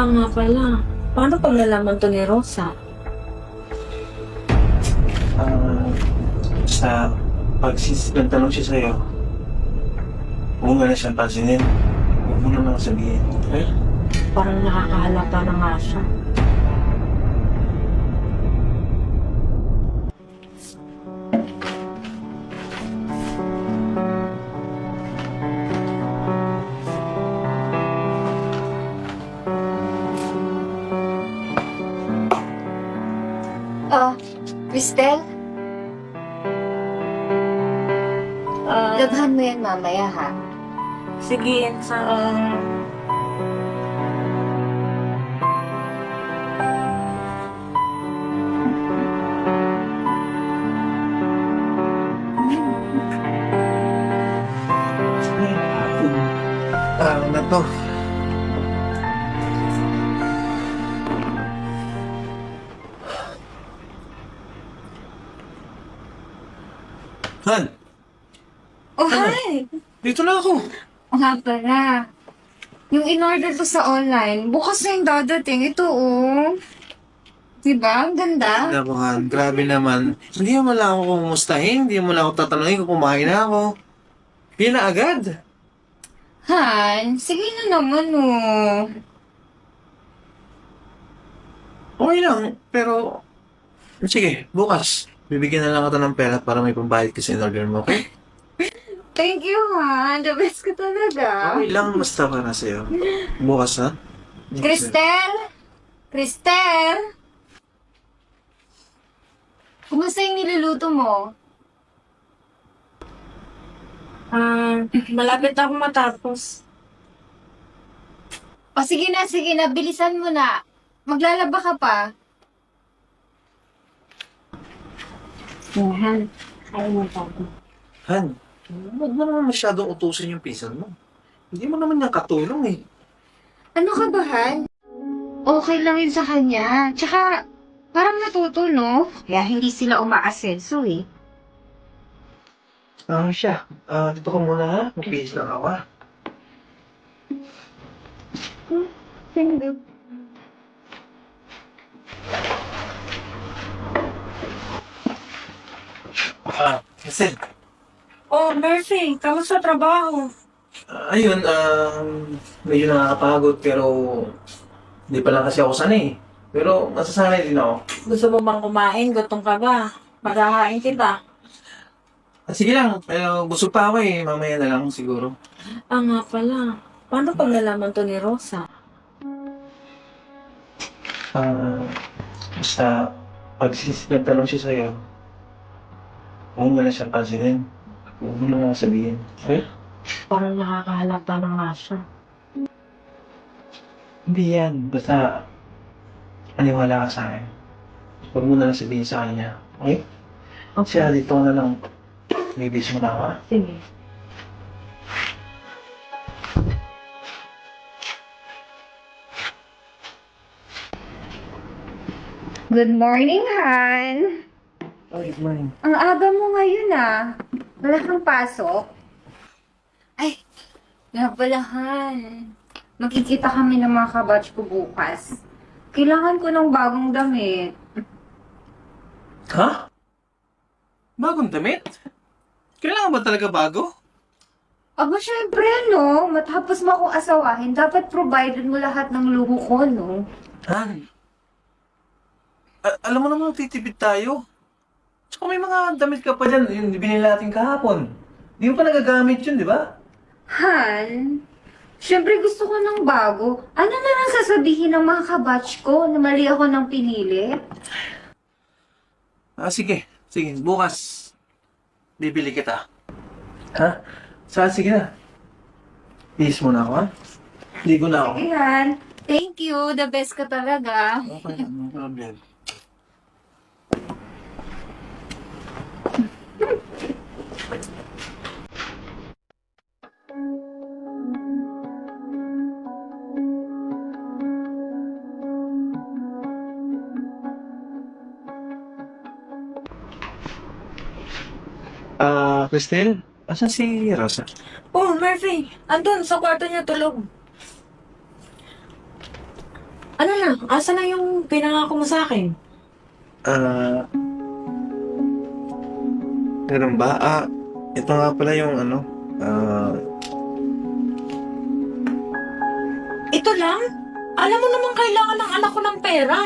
Ah, nga pala. Paano pag nalaman to ni Rosa? Ah, sa pagsis nagtanong siya sa'yo, huwag mo na siyang pansinin. Huwag mo na lang sabihin. Okay? Parang nakakahalata na nga siya. Cristel, Ah, labhan mo yan mamaya ha. sige, sa... Ah, na to. Han, Oh, hi! dito na ako. O nga pala. Yung in-order ko sa online, bukas na yung dadating. Ito, oh. Diba? Ang ganda. Naku, Han, grabe naman. Hindi mo lang ako kumustahin, hindi mo lang ako tatanungin kung kumain na ako. Yun na agad. Han, sige na naman, oh. Okay lang, pero... Sige, bukas. Bibigyan na lang kita ng pera para may pambayad kasi in order mo, okay? Thank you, Han. The best ka talaga. Okay lang, basta para sa'yo. Bukas, ha? Cristel? Cristel? Kumusta yung niluluto mo? Ah, malapit ako matapos. O sige na, sige na. Bilisan mo na. Maglalaba ka pa. Yan. Ayaw mo tayo. Han, huwag mo naman masyadong utusin yung pinsan mo. Hindi mo naman niya katulong eh. Ano ka ba, Han? Okay lang yun sa kanya. Tsaka, parang natuto, no? Kaya hindi sila umaasenso, eh. Ah, siya. Ah, dito ka muna ha. Mag-bihis lang ako ha. Ah, Hazel. Oh, Murphy, kamusta trabaho? Ah, ayun, um, medyo nakakapagod pero hindi pa lang kasi ako sanay. Pero masasanay din ako. Gusto mo bang kumain? Gutom ka ba? Maghahain kita. Ah, sige lang, pero busog pa ako eh. Mamaya na lang siguro. Ah, nga pala. Paano pag nalaman to ni Rosa? Ah, basta pag nagtanong siya sa'yo, mo na siyang pansinin. Huwag mo na lang sabihin. Okay? Parang nakakahalata na nga siya. Hindi yan. Basta, aniwala ka sa akin. Huwag mo na lang sabihin sa kanya. Okay? Siya, dito na lang. May bis mo na ako, ha? Sige. Good morning, Han. Oh, morning. Ang aga mo ngayon, ah. Wala kang pasok? Ay, nga pala, Han. Magkikita kami ng mga kabatch ko bukas. Kailangan ko ng bagong damit. Ha? Bagong damit? Kailangan ba talaga bago? Aba, syempre, no? Matapos mo akong asawahin, dapat provided mo lahat ng luho ko, no? Han, a- alam mo naman titipid tayo. Tsaka may mga damit ka pa dyan, yung binili natin kahapon. Di mo pa nagagamit yun, di ba? Han, syempre gusto ko ng bago. Ano na lang sasabihin ng mga kabatch ko na mali ako ng pinili? Ah, sige. Sige, bukas. Bibili kita. Ha? Saan? Sige na. Bihis mo na ako, ha? Ligo na ako. Ayan. Thank you. The best ka talaga. Okay, no problem. Ah, Cristel? Asan si Rosa? Oh, Murphy! Andun, sa kwarto niya tulog. Ano na? Asa na yung pinangako mo sa akin? Ah... ganun ba? Ah, ito nga pala yung ano, ah... Ito lang? Alam mo naman kailangan ng anak ko ng pera.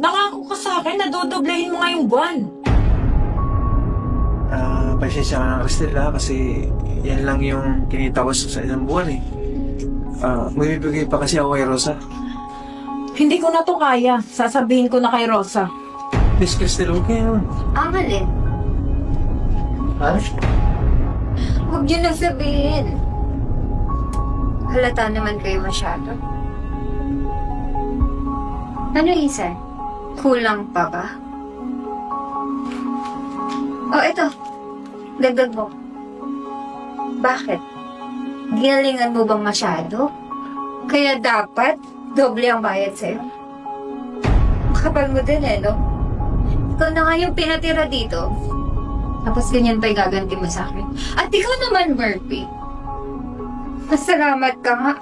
Nangako ka sa akin na dodoblehin mo ngayong buwan. Pasensya ka na, Cristela, kasi yan lang yung kinita ko sa isang buwan eh. Ah, may bibigay pa kasi ako kay Rosa. Hindi ko na to kaya. Sasabihin ko na kay Rosa. Please, Cristela, huwag kayo. Ang alin. Ha? Huwag niyo na sabihin. Halata naman kayo masyado. Ano, Isan? Kulang pa ba? Oh, eto. Dagdag mo. Bakit? Ginalingan mo bang masyado? Kaya dapat, doble ang bayad sa'yo. Kapal mo din eh, no? Ikaw na nga yung pinatira dito. Tapos ganyan pa yung gaganti mo sa akin. At ikaw naman, Murphy. Masalamat ka nga.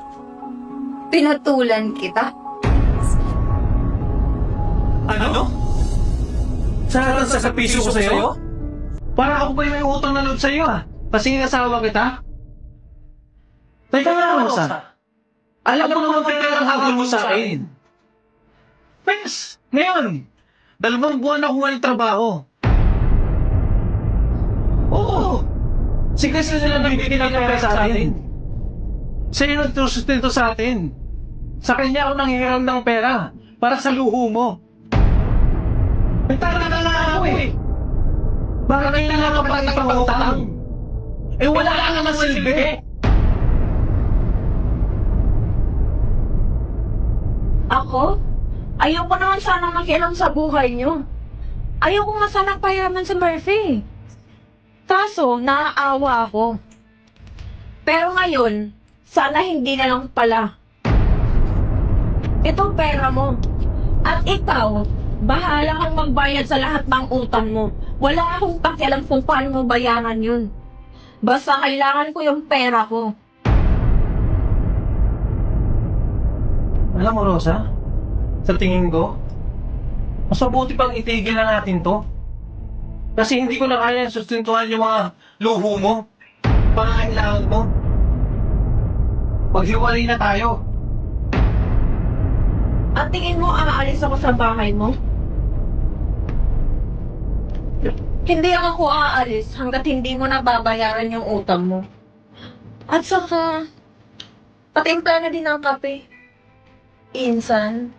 Pinatulan kita. Ano? Sa harang sa sapisyo ko sa'yo? Para ako ba yung may utang na loob sa'yo ah? Pasingin asawa kita? Teka nga, Rosa. Alam mo naman pera ang habol mo sa akin. Pes, ngayon, dalawang buwan ako walang trabaho. Oo. Si Chris na lang nagbibigay ng pera sa atin. Siya yung nagsusustento sa atin. Sa kanya ako nanghihiram ng pera para sa luho mo. Nagtara na ako eh. Baka kailangan ka pa ng ipangutang. Eh wala ka naman silbi. Ako? Ayoko naman sana makialam sa buhay niyo. Ayoko nga sana payaman si Murphy. Kaso, naaawa ako. Pero ngayon, sana hindi na lang pala. Ito pera mo. At ikaw, bahala kang magbayad sa lahat ng utang mo. Wala akong pakialam kung paano mo bayaran yun. Basta kailangan ko yung pera ko. Alam mo, Rosa, sa tingin ko, mas mabuti pang itigil na natin to. Kasi hindi ko na kaya sustentuhan yung mga luho mo, pangangailangan mo. Maghiwalay na tayo. At tingin mo aalis ako sa bahay mo? Hindi ako aalis hanggat hindi mo nababayaran yung utang mo. At saka, patimpla na din ang kape. Insan,